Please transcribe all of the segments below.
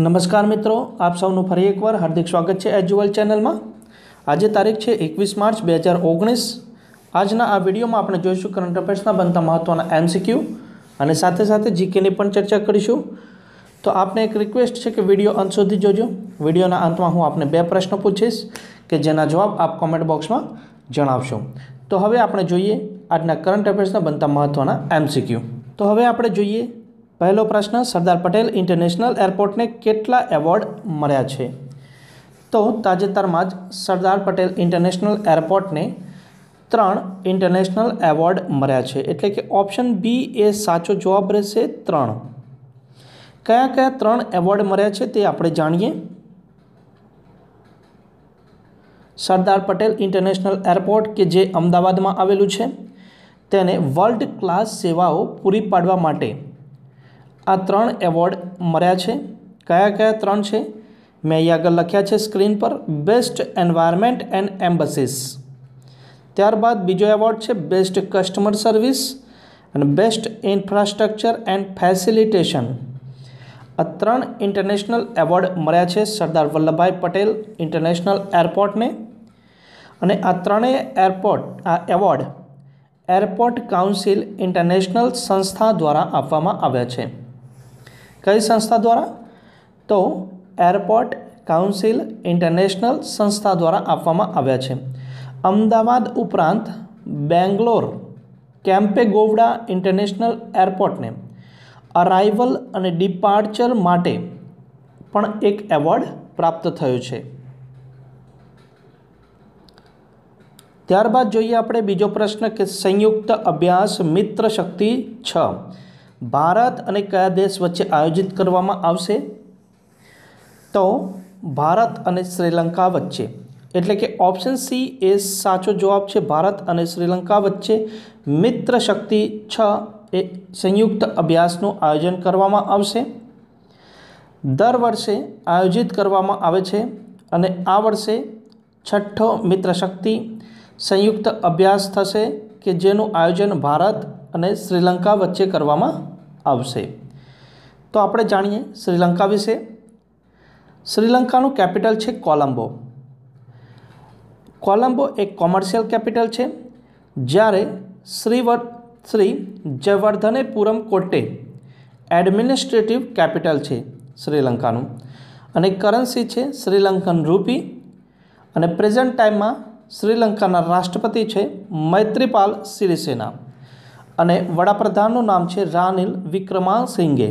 નમસ્કાર મિત્રો, આપ સૌનું ફરી એકવાર હાર્દિક સ્વાગત છે એજ્યુઅલ ચેનલમાં. આજે તારીખ છે એકવીસ માર્ચ બે હજાર ઓગણીસ. આજના આ વિડીયોમાં આપણે જોઈશું કરંટ અફેર્સના બનતા મહત્ત્વના એમસીક્યુ અને સાથે સાથે જીકેની પણ ચર્ચા કરીશું. તો આપને એક રિક્વેસ્ટ છે કે વીડિયો અંત સુધી જોજો. વિડીયોના અંતમાં હું આપને બે પ્રશ્નો પૂછીશ કે જેના જવાબ આપ કોમેન્ટ બોક્સમાં જણાવશો. તો હવે આપણે જોઈએ આજના કરંટ અફેર્સના બનતા મહત્ત્વના એમસીક્યુ તો હવે આપણે જોઈએ પહેલો પ્રશ્ન, સરદાર પટેલ ઇન્ટરનેશનલ એરપોર્ટને કેટલા એવોર્ડ મળ્યા છે? તો તાજેતરમાં જ સરદાર પટેલ ઇન્ટરનેશનલ એરપોર્ટને ત્રણ ઇન્ટરનેશનલ એવોર્ડ મળ્યા છે. એટલે કે ઓપ્શન બી એ સાચો જવાબ રહેશે ત્રણ. કયા કયા ત્રણ એવોર્ડ મળ્યા છે તે આપણે જાણીએ? સરદાર પટેલ ઇન્ટરનેશનલ એરપોર્ટ કે જે અમદાવાદમાં આવેલું છે, તેને વર્લ્ડ ક્લાસ સેવાઓ પૂરી પાડવા માટે આ ત્રણ એવોર્ડ મળ્યા છે. કયા કયા ત્રણ છે? મેં અહીં આગળ લખ્યા છે સ્ક્રીન પર, બેસ્ટ એન્વાયરમેન્ટ એન્ડ એમ્બસીસ. ત્યારબાદ બીજો એવોર્ડ છે, બેસ્ટ કસ્ટમર સર્વિસ અને બેસ્ટ ઇન્ફ્રાસ્ટ્રક્ચર એન્ડ ફેસિલિટેશન. આ ત્રણ ઇન્ટરનેશનલ એવોર્ડ મળ્યા છે સરદાર વલ્લભભાઈ પટેલ ઇન્ટરનેશનલ એરપોર્ટને. અને આ ત્રણેય એરપોર્ટ, આ એવોર્ડ એરપોર્ટ કાઉન્સિલ ઇન્ટરનેશનલ સંસ્થા દ્વારા આપવામાં આવ્યા છે. કઈ સંસ્થા દ્વારા? તો એરપોર્ટ કાઉન્સિલ ઇન્ટરનેશનલ સંસ્થા દ્વારા આપવામાં આવ્યા છે. અમદાવાદ ઉપરાંત બેંગ્લોર, કેમ્પેગોવડા ઇન્ટરનેશનલ એરપોર્ટને અરાઇવલ અને ડિપાર્ચર માટે પણ એક એવોર્ડ પ્રાપ્ત થયો છે. ત્યારબાદ જોઈએ આપણે બીજો પ્રશ્ન કે સંયુક્ત અભ્યાસ મિત્ર શક્તિ છ. ભારત અને કયા દેશ વચ્ચે આયોજિત કરવામાં આવશે? તો ભારત અને શ્રીલંકા વચ્ચે. એટલે કે ઓપ્શન સી એ સાચો જવાબ છે ભારત અને શ્રીલંકા વચ્ચે. મિત્ર શક્તિ છ એ સંયુક્ત અભ્યાસનું આયોજન કરવામાં આવશે. દર વર્ષે આયોજિત કરવામાં આવે છે અને આ વર્ષે છઠ્ઠો મિત્ર શક્તિ સંયુક્ત અભ્યાસ થશે કે જેનું આયોજન ભારત અને શ્રીલંકા વચ્ચે કરવામાં આવશે. તો આપણે જાણીએ શ્રીલંકા વિશે. શ્રીલંકાનું કેપિટલ છે કોલંબો. કોલંબો એક કોમર્શિયલ કેપિટલ છે, જ્યારે શ્રીવર શ્રી જયવર્ધનેપુરમ કોટે એડમિનિસ્ટ્રેટિવ કેપિટલ છે શ્રીલંકાનું. અને કરન્સી છે શ્રીલંકન રૂપી. અને પ્રેઝન્ટ ટાઈમમાં શ્રીલંકાના રાષ્ટ્રપતિ છે મૈત્રીપાલ સિરિસેના. અને વડાપ્રધાનનું નામ છે રાનિલ વિક્રમાસિંઘે.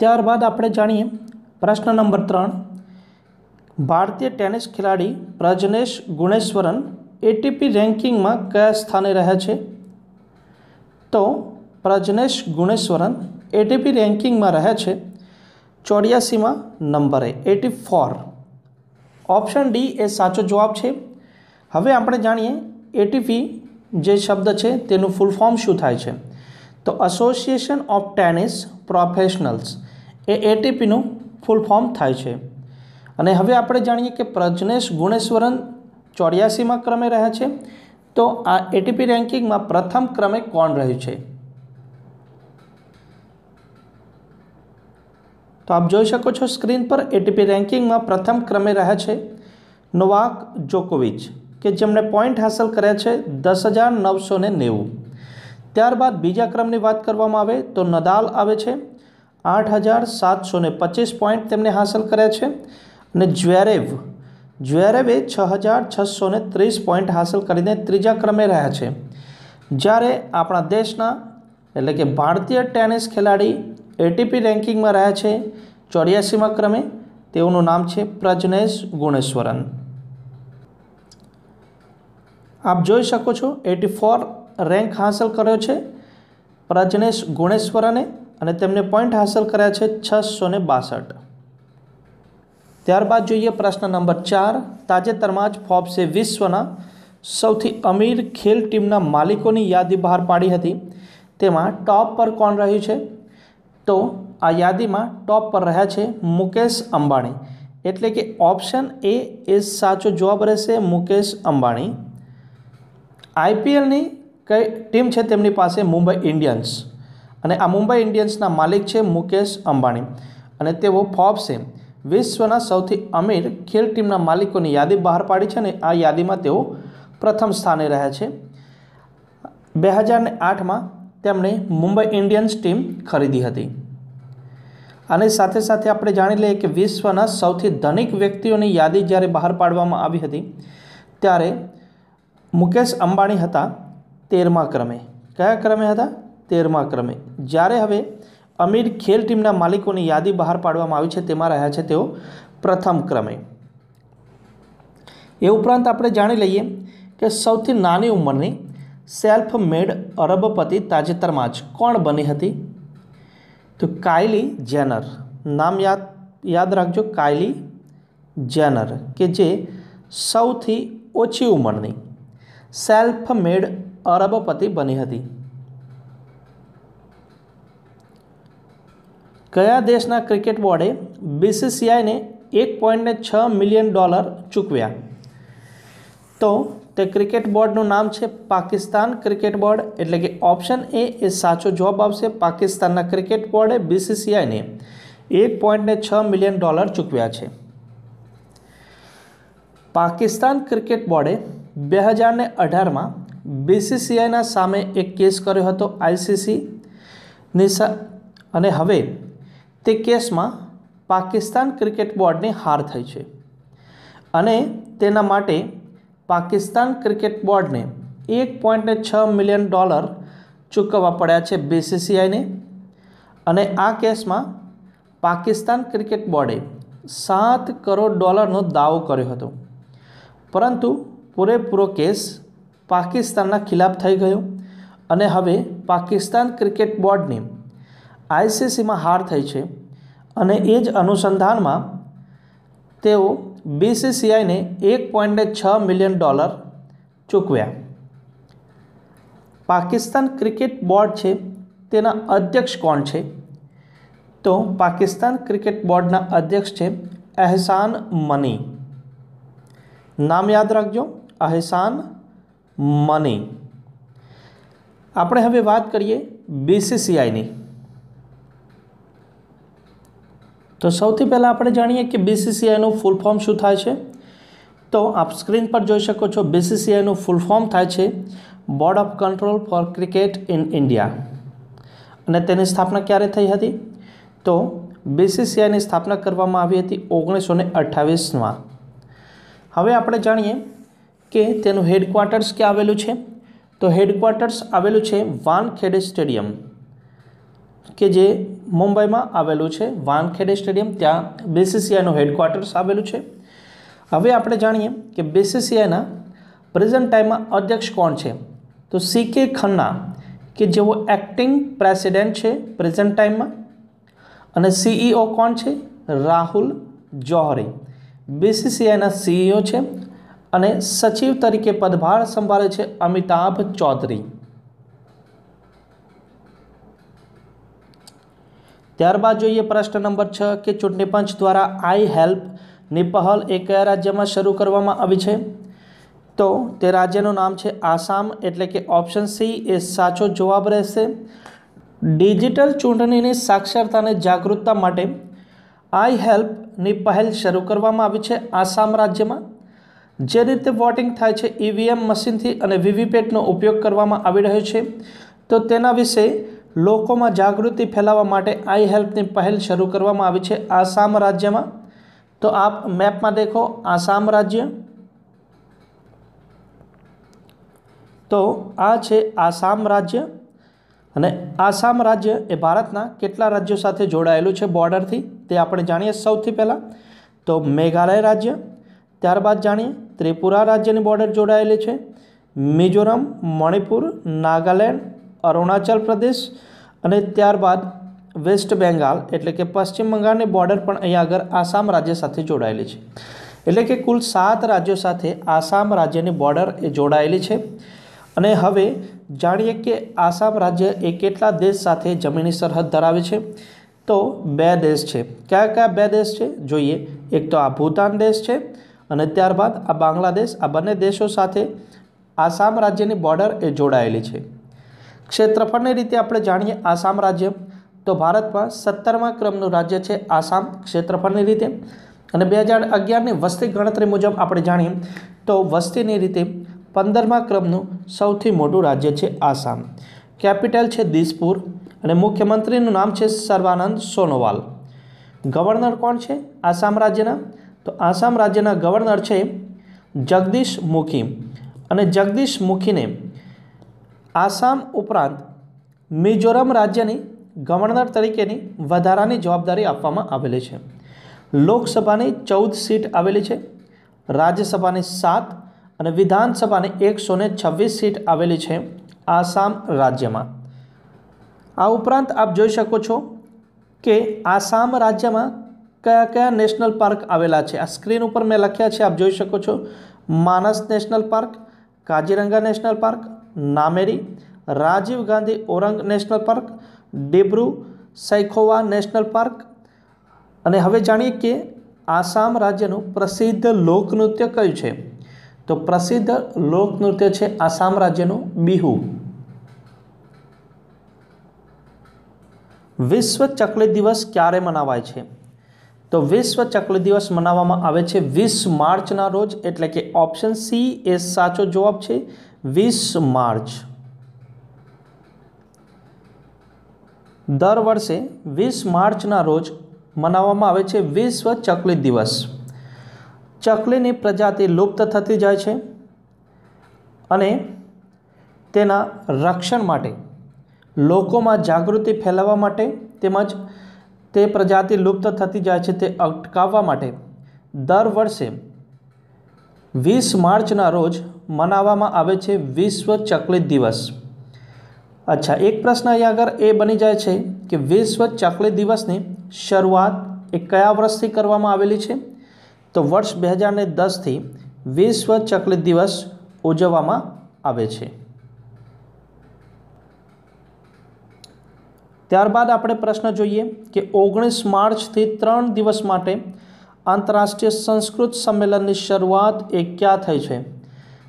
ત્યારબાદ આપણે જાણીએ પ્રશ્ન નંબર ત્રણ. ભારતીય ટેનિસ ખેલાડી પ્રજનેશ ગુણેશ્વરન એટીપી રેન્કિંગમાં કયા સ્થાને રહ્યા છે? તો પ્રજનેશ ગુણેશ્વરન એટીપી રેન્કિંગમાં રહ્યા છે ચોર્યાસીમાં નંબરે એટી ફોર ઓપ્શન ડી એ સાચો જવાબ છે હવે આપણે જાણીએ એટીપી જે શબ્દ છે, તેનું ફૂલ ફોર્મ શું થાય છે? તો એસોસિએશન ઓફ ટેનિસ પ્રોફેશનલ્સ એ એટીપીનું ફૂલ ફોર્મ થાય છે. અને હવે આપણે જાણીએ કે પ્રજનેશ ગુણેશ્વરન ચોર્યાસીમાં ક્રમે રહ્યા છે. તો આ એટીપી રેન્કિંગમાં પ્રથમ ક્રમે કોણ રહ્યું છે? તો આપ જોઈ શકો છો સ્ક્રીન પર એટીપી રેન્કિંગમાં પ્રથમ ક્રમે રહ્યા છે નોવાક જોકોવિચ. કે જેમણે પોઈન્ટ હાંસલ કર્યા છે દસ હજાર નવસો ને નેવું. ત્યારબાદ બીજા ક્રમની વાત કરવામાં આવે તો નદાલ આવે છે. આઠ હજાર સાતસો ને પચીસ પોઈન્ટ તેમને હાંસલ કર્યા છે. અને જ્વેરેવ જ્વેરેવે છ હજાર છસો ને ત્રીસ પોઈન્ટ હાંસલ કરીને ત્રીજા ક્રમે રહ્યા છે. જ્યારે આપણા દેશના, એટલે કે ભારતીય ટેનિસ ખેલાડી એટીપી રેન્કિંગમાં રહ્યા છે ચોર્યાસીમાં ક્રમે. તેઓનું નામ છે પ્રજનેશ ગુણેશ્વરન. આપ જોઈ શકો છો એટી ફોર રેન્ક હાંસલ કર્યો છે પ્રજનેશ ગુણેશ્વરને અને તેમને પોઈન્ટ હાંસલ કર્યા છે છસો ને બાસઠ. ત્યારબાદ જોઈએ પ્રશ્ન નંબર ચાર. તાજેતરમાં જ ફોર્બ્સે વિશ્વના સૌથી અમીર ખેલ ટીમના માલિકોની યાદી બહાર પાડી હતી. તેમાં ટોપ પર કોણ રહ્યું છે? તો આ યાદીમાં ટોપ પર રહ્યા છે મુકેશ અંબાણી. એટલે કે ઓપ્શન એ એ સાચો જવાબ રહેશે મુકેશ અંબાણી. આઈપીએલની કઈ ટીમ છે તેમની પાસે મુંબઈ ઇન્ડિયન્સ? અને આ મુંબઈ ઇન્ડિયન્સના માલિક છે મુકેશ અંબાણી. અને તેઓ ફોર્બ્સે વિશ્વના સૌથી અમીર ખેલ ટીમના માલિકોની યાદી બહાર પાડી છે અને આ યાદીમાં તેઓ પ્રથમ સ્થાને રહ્યા છે. બે હજાર આઠમાં તેમણે મુંબઈ ઇન્ડિયન્સ ટીમ ખરીદી હતી. અને સાથે સાથે આપણે જાણી લઈએ કે વિશ્વના સૌથી ધનિક વ્યક્તિઓની યાદી જ્યારે બહાર પાડવામાં આવી હતી, ત્યારે મુકેશ અંબાણી હતા તેરમા ક્રમે. કયા ક્રમે હતા? તેરમા ક્રમે. જ્યારે હવે અમીર ખેલ ટીમના માલિકોની યાદી બહાર પાડવામાં આવી છે તેમાં રહ્યા છે તેઓ પ્રથમ ક્રમે. એ ઉપરાંત આપણે જાણી લઈએ કે સૌથી નાની ઉંમરની સેલ્ફ મેડ અરબપતિ તાજેતરમાં જ કોણ બની હતી? તો કાયલી જેનર. નામ યાદ યાદ રાખજો, કાયલી જેનર, કે જે સૌથી ઓછી ઉંમરની સેલ્ફ મેડ અરબપતિ બની હતી. કયા દેશના ક્રિકેટ બોર્ડે બીસીસીઆઈને એક પોઈન્ટને છ મિલિયન ડોલર ચૂકવ્યા? તો તે ક્રિકેટ બોર્ડનું નામ છે પાકિસ્તાન ક્રિકેટ બોર્ડ, એટલે કે ઓપ્શન એ એ સાચો જવાબ આવશે પાકિસ્તાનના ક્રિકેટ બોર્ડે બીસીસીઆઈને એક પોઈન્ટને છ મિલિયન ડોલર ચૂકવ્યા છે. પાકિસ્તાન ક્રિકેટ બોર્ડે બે હજારને અઢારમાં બીસીસીઆઈના સામે એક કેસ કર્યો હતો આઈસીસી નિશા અને હવે તે કેસમાં પાકિસ્તાન ક્રિકેટ બોર્ડની હાર થઈ છે. અને તેના માટે પાકિસ્તાન ક્રિકેટ બોર્ડને એક પોઈન્ટને છ મિલિયન ડોલર ચૂકવવા પડ્યા છે બીસીસીઆઈને અને આ કેસમાં પાકિસ્તાન ક્રિકેટ બોર્ડે સાત કરોડ ડોલરનો દાવો કર્યો હતો. પરંતુ પૂરેપૂરો કેસ પાકિસ્તાનના ખિલાફ થઈ ગયો અને હવે પાકિસ્તાન ક્રિકેટ બોર્ડની આઈસીસીમાં હાર થઈ છે અને એ જ અનુસંધાનમાં તેઓ બીસીસીઆઈને એક પોઈન્ટને છ મિલિયન ડોલર ચૂકવ્યા. પાકિસ્તાન ક્રિકેટ બોર્ડ છે તેના અધ્યક્ષ કોણ છે? તો પાકિસ્તાન ક્રિકેટ બોર્ડના અધ્યક્ષ છે અહેસાન મની. નામ યાદ રાખજો. અહેસાન મની આપણે હવે વાત કરીએ બીસીસીઆઈની તો સૌથી પહેલાં આપણે જાણીએ કે બીસીસીઆઈનું ફૂલ ફોર્મ શું થાય છે? તો આપ સ્ક્રીન પર જોઈ શકો છો બીસીસીઆઈનું ફૂલ ફોર્મ થાય છે board of control for cricket in India અને તેની સ્થાપના ક્યારે થઈ હતી? તો બીસીસીઆઈની સ્થાપના કરવામાં આવી હતી ઓગણીસો ને અઠ્ઠાવીસમાં. હવે આપણે જાણીએ કે તેનું હેડક્વાર્ટર્સ ક્યાં આવેલું છે? તો હેડક્વાર્ટર્સ આવેલું છે વાનખેડે સ્ટેડિયમ, કે જે મુંબઈમાં આવેલું છે વાનખેડે સ્ટેડિયમ. ત્યાં બીસીસીઆઈનું હેડક્વાર્ટર્સ આવેલું છે. હવે આપણે જાણીએ કે બીસીસીઆઈના પ્રેઝન્ટ ટાઈમમાં અધ્યક્ષ કોણ છે? તો સી કે ખન્ના, કે જેઓ એક્ટિંગ પ્રેસિડેન્ટ છે પ્રેઝન્ટ ટાઈમમાં અને સીઈઓ કોણ છે? રાહુલ જોહરી. બીસીસીઆઈના સીઈઓ છે અને સચિવ તરીકે પદભાર સંભાળે છે અમિતાભ ચૌધરી. ત્યારબાદ જોઈએ પ્રશ્ન નંબર છ કે ચૂંટણી પંચ દ્વારા આઈ હેલ્પની પહેલ એ કયા રાજ્યમાં શરૂ કરવામાં આવી છે? તો તે રાજ્યનું નામ છે આસામ એટલે કે ઓપ્શન સી એ સાચો જવાબ રહેશે. ડિજિટલ ચૂંટણીની સાક્ષરતાને જાગૃતતા માટે આઈ હેલ્પની પહેલ શરૂ કરવામાં આવી છે આસામ રાજ્યમાં. જે રીતે વોટિંગ થાય છે ઈવીએમ મશીનથી અને વીવીપેટનો ઉપયોગ કરવામાં આવી રહ્યો છે. તો તેના વિશે લોકોમાં જાગૃતિ ફેલાવવા માટે આઈ હેલ્પની પહેલ શરૂ કરવામાં આવી છે આસામ રાજ્યમાં. તો આપ મેપમાં દેખો, આસામ રાજ્ય. તો આ છે આસામ રાજ્ય. અને આસામ રાજ્ય એ ભારતના કેટલા રાજ્યો સાથે જોડાયેલું છે બોર્ડરથી, તે આપણે જાણીએ સૌથી પહેલાં. તો મેઘાલય રાજ્ય, ત્યારબાદ જાણીએ ત્રિપુરા રાજ્યની બોર્ડર જોડાયેલી છે. મિઝોરમ, મણિપુર, નાગાલેન્ડ, અરુણાચલ પ્રદેશ અને ત્યારબાદ વેસ્ટ બેંગાલ એટલે કે પશ્ચિમ બંગાળની બોર્ડર પણ અહીંયા આગળ આસામ રાજ્ય સાથે જોડાયેલી છે. એટલે કે કુલ સાત રાજ્યો સાથે આસામ રાજ્યની બોર્ડર એ જોડાયેલી છે. અને હવે જાણીએ કે આસામ રાજ્ય એ કેટલા દેશ સાથે જમીની સરહદ ધરાવે છે. તો બે દેશ છે. કયા કયા બે દેશ છે? જોઈએ. એક તો આ ભૂતાન દેશ છે. અને ત્યારબાદ આ બાંગ્લાદેશ, આ બંને દેશો સાથે આસામ રાજ્યની બોર્ડર એ જોડાયેલી છે. ક્ષેત્રફળની રીતે આપણે જાણીએ આસામ રાજ્ય, તો ભારતમાં સત્તરમા ક્રમનું રાજ્ય છે આસામ ક્ષેત્રફળની રીતે. અને બે હજાર અગિયારની વસ્તી ગણતરી મુજબ આપણે જાણીએ, તો વસ્તીની રીતે પંદરમા ક્રમનું સૌથી મોટું રાજ્ય છે આસામ. કેપિટલ છે દિસપુર અને મુખ્યમંત્રીનું નામ છે સર્વાનંદ સોનોવાલ. ગવર્નર કોણ છે આસામ રાજ્યના? તો આસામ રાજ્યના ગવર્નર છે જગદીશ મુખી અને જગદીશ મુખીને આસામ ઉપરાંત મિઝોરમ રાજ્યની ગવર્નર તરીકેની વધારાની જવાબદારી આપવામાં આવેલી છે. લોકસભાની ચૌદ સીટ આવેલી છે, રાજ્યસભાની સાત અને વિધાનસભાની એકસો ને છવ્વીસ સીટ આવેલી છે આસામ રાજ્યમાં. આ ઉપરાંત આપ જોઈ શકો છો કે આસામ રાજ્યમાં કયા કયા નેશનલ પાર્ક આવેલા છે? આ સ્ક્રીન ઉપર મેં લખ્યા છે, આપ જોઈ શકો છો. Manas national park Kaziranga national park, Nameri, Rajiv Gandhi Orang national park, Dibru Saikhowa national park. અને હવે જાણીએ કે આસામ રાજ્યનું પ્રસિદ્ધ લોકનૃત્ય કયું છે? તો પ્રસિદ્ધ લોકનૃત્ય છે આસામ રાજ્યનું બિહુ. વિશ્વ ચકલી દિવસ ક્યારે મનાવાય છે? તો વિશ્વ ચકલી દિવસ મનાવવામાં આવે છે વીસ માર્ચના રોજ, એટલે કે ઓપ્શન સી એ સાચો જવાબ છે વીસ માર્ચ. દર વર્ષે વીસ માર્ચના રોજ મનાવવામાં આવે છે વિશ્વ ચકલી દિવસ. ચકલીની પ્રજાતિ લુપ્ત થતી જાય છે અને તેના રક્ષણ માટે, લોકોમાં જાગૃતિ ફેલાવવા માટે તેમજ તે પ્રજાતિ લુપ્ત થતી જાય છે તે અટકાવવા માટે. દર વર્ષે વીસ માર્ચના રોજ મનાવવામાં આવે છે વિશ્વ ચકલી દિવસ. અચ્છા, એક પ્રશ્ન અહીંયા આગળ એ બની જાય છે કે વિશ્વ ચકલી દિવસની શરૂઆત એ કયા વર્ષથી કરવામાં આવેલી છે? તો વર્ષ બે હજારને દસથી વિશ્વ ચકલી દિવસ ઉજવવામાં આવે છે. ત્યારબાદ આપણે પ્રશ્ન જોઈએ કે ઓગણીસ માર્ચથી ત્રણ દિવસ માટે આંતરરાષ્ટ્રીય સંસ્કૃત સંમેલનની શરૂઆત એ ક્યાં થઈ છે?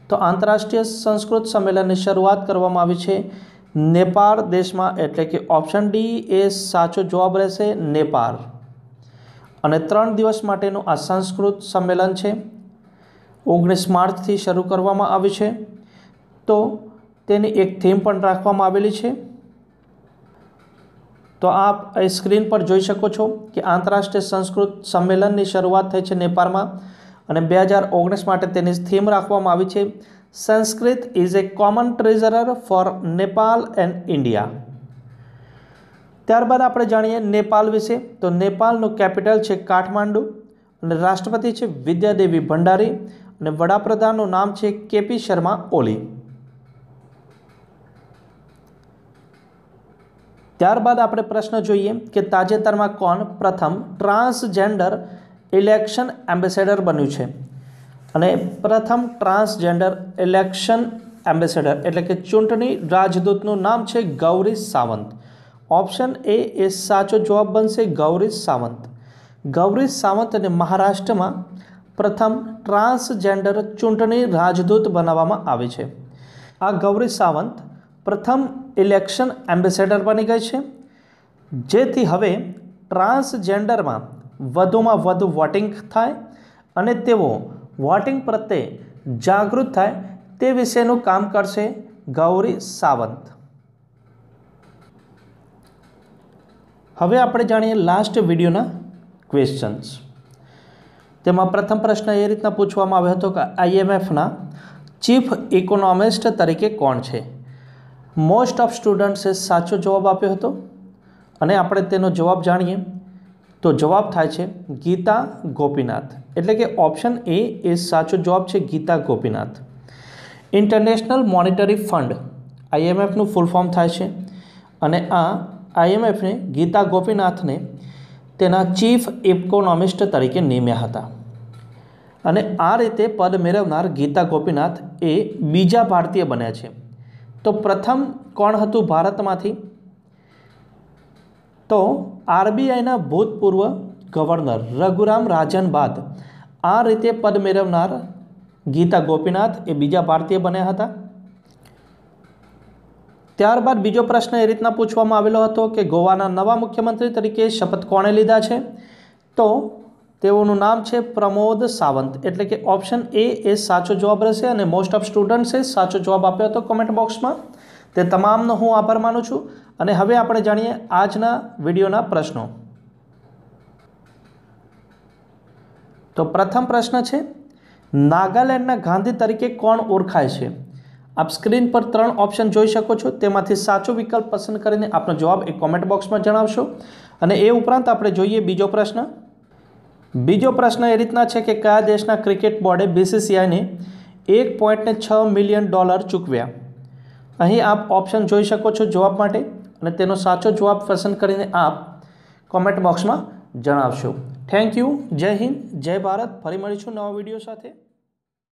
તો આંતરરાષ્ટ્રીય સંસ્કૃત સંમેલનની શરૂઆત કરવામાં આવી છે નેપાળ દેશમાં, એટલે કે ઓપ્શન ડી એ સાચો જવાબ રહેશે નેપાળ. અને ત્રણ દિવસ માટેનું આ સંસ્કૃત સંમેલન છે. ઓગણીસ માર્ચથી શરૂ કરવામાં આવ્યું છે. તો તેની એક થીમ પણ રાખવામાં આવેલી છે. તો આપ સ્ક્રીન પર જોઈ શકો છો કે આંતરરાષ્ટ્રીય સંસ્કૃત સંમેલનની શરૂઆત થઈ છે નેપાળમાં અને બે હજાર ઓગણીસ માટે તેની થીમ રાખવામાં આવી છે, Sanskrit is a common treasurer for Nepal and India. ત્યારબાદ આપણે જાણીએ નેપાલ વિશે. તો નેપાળનું કેપિટલ છે કાઠમાંડુ અને રાષ્ટ્રપતિ છે વિદ્યાદેવી ભંડારી અને વડાપ્રધાનનું નામ છે કેપી શર્મા ઓલી. ત્યારબાદ આપણે પ્રશ્ન જોઈએ કે તાજેતરમાં કોણ પ્રથમ ટ્રાન્સજેન્ડર ઇલેક્શન એમ્બેસેડર બન્યું છે? અને પ્રથમ ટ્રાન્સજેન્ડર ઇલેક્શન એમ્બેસેડર એટલે કે ચૂંટણી રાજદૂતનું નામ છે ગૌરી સાવંત. ઓપ્શન એ એ સાચો જવાબ બનશે ગૌરી સાવંત. ગૌરી સાવંત અને મહારાષ્ટ્રમાં પ્રથમ ટ્રાન્સજેન્ડર ચૂંટણી રાજદૂત બનાવવામાં આવે છે. આ ગૌરી સાવંત પ્રથમ ઇલેક્શન એમ્બેસેડર બની ગઈ છે. જેથી હવે ટ્રાન્સજેન્ડરમાં વધુમાં વધુ વોટિંગ થાય અને તેઓ વોટિંગ પ્રત્યે જાગૃત થાય તે વિશેનું કામ કરશે ગૌરી સાવંત. હવે આપણે જાણીએ લાસ્ટ વિડીયોના ક્વેશ્ચન્સ તેમાં પ્રથમ પ્રશ્ન એ રીતના પૂછવામાં આવ્યો હતો કે આઈએમએફના ચીફ ઇકોનોમિસ્ટ તરીકે કોણ છે? મોસ્ટ ઓફ સ્ટુડન્ટ્સે સાચો જવાબ આપ્યો હતો અને આપણે તેનો જવાબ જાણીએ. તો જવાબ થાય છે ગીતા ગોપીનાથ. એટલે કે ઓપ્શન એ એ સાચો જવાબ છે Gita Gopinath. International monetary fund આઈએમએફનું full form થાય છે. અને આ આઈએમએફને ગીતા ગોપીનાથને તેના ચીફ ઇકોનોમિસ્ટ તરીકે નિમ્યા હતા. અને આ રીતે પદ મેળવનાર ગીતા ગોપીનાથ એ બીજા ભારતીય બન્યા છે. તો પ્રથમ કોણ હતું ભારતમાંથી? તો આરબીઆઈના ભૂતપૂર્વ ગવર્નર રઘુરામ રાજન બાદ આ રીતે પદ મેળવનાર ગીતા ગોપીનાથ એ બીજા ભારતીય બન્યા હતા. ત્યારબાદ બીજો પ્રશ્ન એ રીતના પૂછવામાં આવેલો હતો કે ગોવાના નવા મુખ્યમંત્રી તરીકે શપથ કોણે લીધા છે? તો તેઓનું નામ છે પ્રમોદ સાવંત. એટલે કે ઓપ્શન એ એ સાચો જવાબ રહેશે અને મોસ્ટ ઓફ સ્ટુડન્ટ્સે સાચો જવાબ આપ્યો હતો કોમેન્ટ બોક્સમાં તે તમામનો હું આભાર માનું છું. અને હવે આપણે જાણીએ આજના વિડીયોના પ્રશ્નો. તો પ્રથમ પ્રશ્ન છે, નાગાલેન્ડના ગાંધી તરીકે કોણ ઓળખાય છે? આપ સ્ક્રીન પર ત્રણ ઓપ્શન જોઈ શકો છો. તેમાંથી સાચો વિકલ્પ પસંદ કરીને આપનો જવાબ એ કોમેન્ટ બોક્સમાં જણાવશો. અને એ ઉપરાંત આપણે જોઈએ બીજો પ્રશ્ન. બીજો પ્રશ્ન એ રીતના છે કે કયા દેશના ક્રિકેટ બોર્ડે બીસીસીઆઈને એક પોઈન્ટને છ મિલિયન ડોલર ચૂકવ્યા? અહીં આપ ઓપ્શન જોઈ શકો છો જવાબ માટે અને તેનો સાચો જવાબ પસંદ કરીને આપ કોમેન્ટ બોક્સમાં જણાવશો. થેન્ક યુ જય હિન્દ. જય ભારત. ફરી મળીશું નવા વીડિયો સાથે.